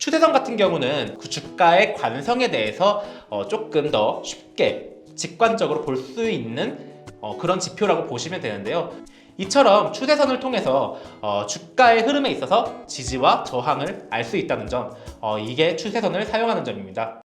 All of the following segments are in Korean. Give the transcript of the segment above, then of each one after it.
추세선 같은 경우는 그 주가의 관성에 대해서 어, 조금 더 쉽게 직관적으로 볼 수 있는 어, 그런 지표라고 보시면 되는데요. 이처럼 추세선을 통해서 어, 주가의 흐름에 있어서 지지와 저항을 알 수 있다는 점, 어, 이게 추세선을 사용하는 점입니다.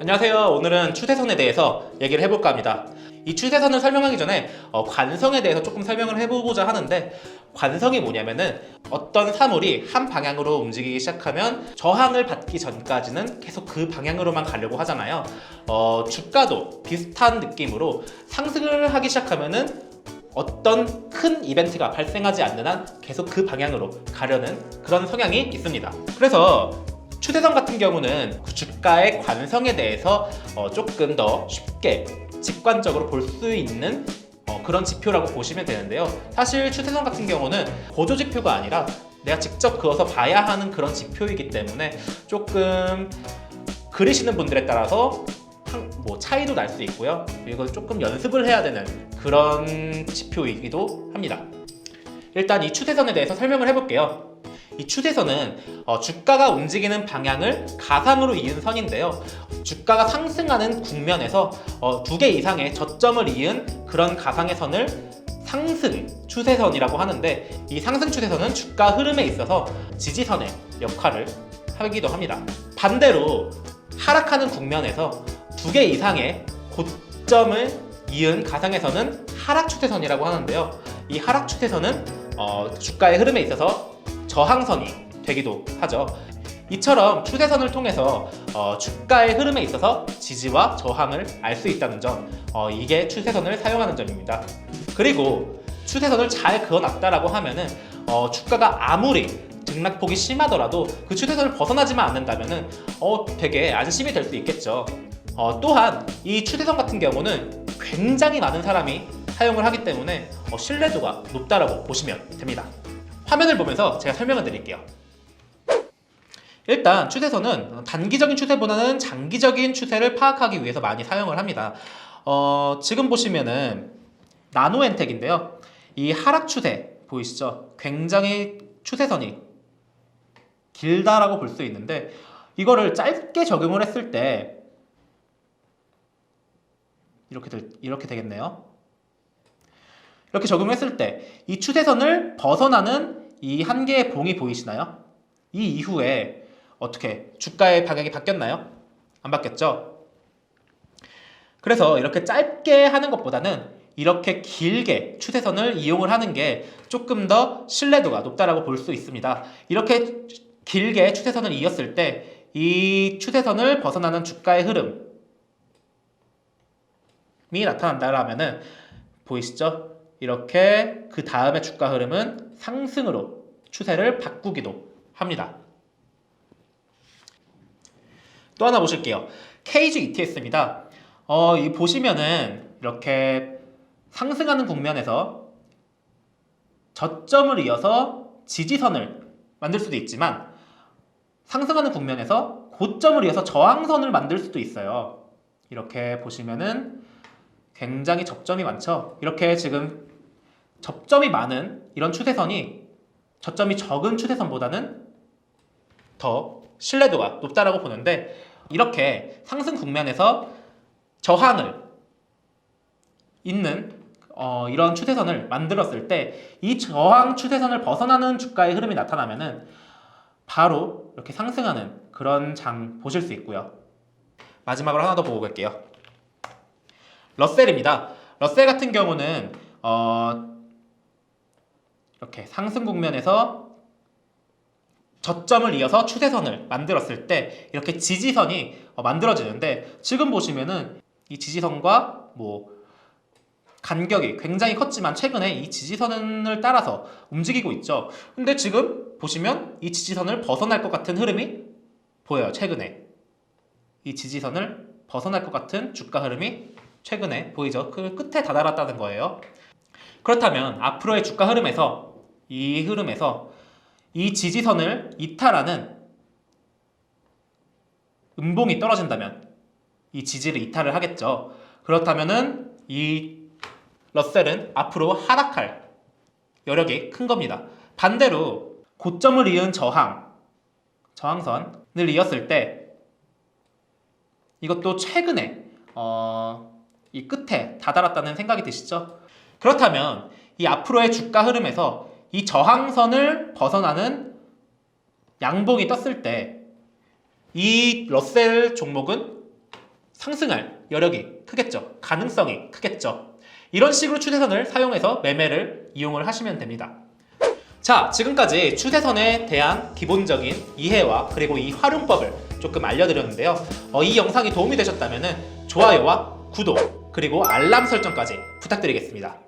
안녕하세요. 오늘은 추세선에 대해서 얘기를 해볼까 합니다. 이 추세선을 설명하기 전에 어, 관성에 대해서 조금 설명을 해보고자 하는데 관성이 뭐냐면은 어떤 사물이 한 방향으로 움직이기 시작하면 저항을 받기 전까지는 계속 그 방향으로만 가려고 하잖아요. 어, 주가도 비슷한 느낌으로 상승을 하기 시작하면은 어떤 큰 이벤트가 발생하지 않는 한 계속 그 방향으로 가려는 그런 성향이 있습니다. 그래서 추세선 같은 경우는 그 주가의 관성에 대해서 어, 조금 더 쉽게 직관적으로 볼 수 있는 어, 그런 지표라고 보시면 되는데요. 사실 추세선 같은 경우는 보조 지표가 아니라 내가 직접 그어서 봐야 하는 그런 지표이기 때문에 조금 그리시는 분들에 따라서 한- 뭐 차이도 날 수 있고요. 그리고 조금 연습을 해야 되는 그런 지표이기도 합니다. 일단 이 추세선에 대해서 설명을 해볼게요. 이 추세선은 어, 주가가 움직이는 방향을 가상으로 이은 선인데요. 주가가 상승하는 국면에서 어, 두개 이상의 저점을 이은 그런 가상의 선을 상승 추세선이라고 하는데 이 상승 추세선은 주가 흐름에 있어서 지지선의 역할을 하기도 합니다. 반대로 하락하는 국면에서 두 개 이상의 고점을 이은 선은 하락 추세선이라고 하는데요. 이 하락 추세선은 어, 주가의 흐름에 있어서 저항선이 되기도 하죠. 이처럼 추세선을 통해서 어, 주가의 흐름에 있어서 지지와 저항을 알 수 있다는 점, 어, 이게 추세선을 사용하는 점입니다. 그리고 추세선을 잘 그어놨다라고 하면은 어, 주가가 아무리 등락폭이 심하더라도 그 추세선을 벗어나지만 않는다면은 어, 되게 안심이 될 수 있겠죠. 어, 또한 이 추세선 같은 경우는 굉장히 많은 사람이 사용을 하기 때문에 어, 신뢰도가 높다라고 보시면 됩니다. 화면을 보면서 제가 설명을 드릴게요. 일단 추세선은 단기적인 추세보다는 장기적인 추세를 파악하기 위해서 많이 사용을 합니다. 어, 지금 보시면은 나노엔텍인데요. 이 하락 추세 보이시죠? 굉장히 추세선이 길다라고 볼 수 있는데 이거를 짧게 적용을 했을 때 이렇게 될, 이렇게 되겠네요. 이렇게 적용했을 때 이 추세선을 벗어나는 이 한 개의 봉이 보이시나요? 이 이후에 어떻게 주가의 방향이 바뀌었나요? 안 바뀌었죠? 그래서 이렇게 짧게 하는 것보다는 이렇게 길게 추세선을 이용을 하는 게 조금 더 신뢰도가 높다라고 볼 수 있습니다. 이렇게 길게 추세선을 이었을 때 이 추세선을 벗어나는 주가의 흐름이 나타난다라면은 보이시죠? 이렇게 그 다음에 주가 흐름은 상승으로 추세를 바꾸기도 합니다. 또 하나 보실게요. KG ETS입니다. 어, 이 보시면은 이렇게 상승하는 국면에서 저점을 이어서 지지선을 만들 수도 있지만 상승하는 국면에서 고점을 이어서 저항선을 만들 수도 있어요. 이렇게 보시면은 굉장히 접점이 많죠. 이렇게 지금 접점이 많은 이런 추세선이 저점이 적은 추세선보다는 더 신뢰도가 높다라고 보는데 이렇게 상승 국면에서 저항을 있는 어, 이런 추세선을 만들었을 때 이 저항 추세선을 벗어나는 주가의 흐름이 나타나면은 바로 이렇게 상승하는 그런 장 보실 수 있고요. 마지막으로 하나 더 보고 갈게요. 러셀입니다. 러셀 같은 경우는 어, 이렇게 상승 국면에서 저점을 이어서 추세선을 만들었을 때 이렇게 지지선이 어, 만들어지는데 지금 보시면은 이 지지선과 뭐 간격이 굉장히 컸지만 최근에 이 지지선을 따라서 움직이고 있죠. 근데 지금 보시면 이 지지선을 벗어날 것 같은 흐름이 보여요. 최근에 이 지지선을 벗어날 것 같은 주가 흐름이 최근에 보이죠. 그 끝에 다다랐다는 거예요. 그렇다면 앞으로의 주가 흐름에서 이 흐름에서 이 지지선을 이탈하는 음봉이 떨어진다면 이 지지를 이탈을 하겠죠. 그렇다면은 이 러셀은 앞으로 하락할 여력이 큰 겁니다. 반대로 고점을 이은 저항, 저항선을 이었을 때 이것도 최근에 어, 이 끝에 다다랐다는 생각이 드시죠? 그렇다면 이 앞으로의 주가 흐름에서 이 저항선을 벗어나는 양봉이 떴을 때 이 러셀 종목은 상승할 여력이 크겠죠. 가능성이 크겠죠. 이런 식으로 추세선을 사용해서 매매를 이용을 하시면 됩니다. 자, 지금까지 추세선에 대한 기본적인 이해와 그리고 이 활용법을 조금 알려드렸는데요. 어, 이 영상이 도움이 되셨다면 좋아요와 구독 그리고 알람 설정까지 부탁드리겠습니다.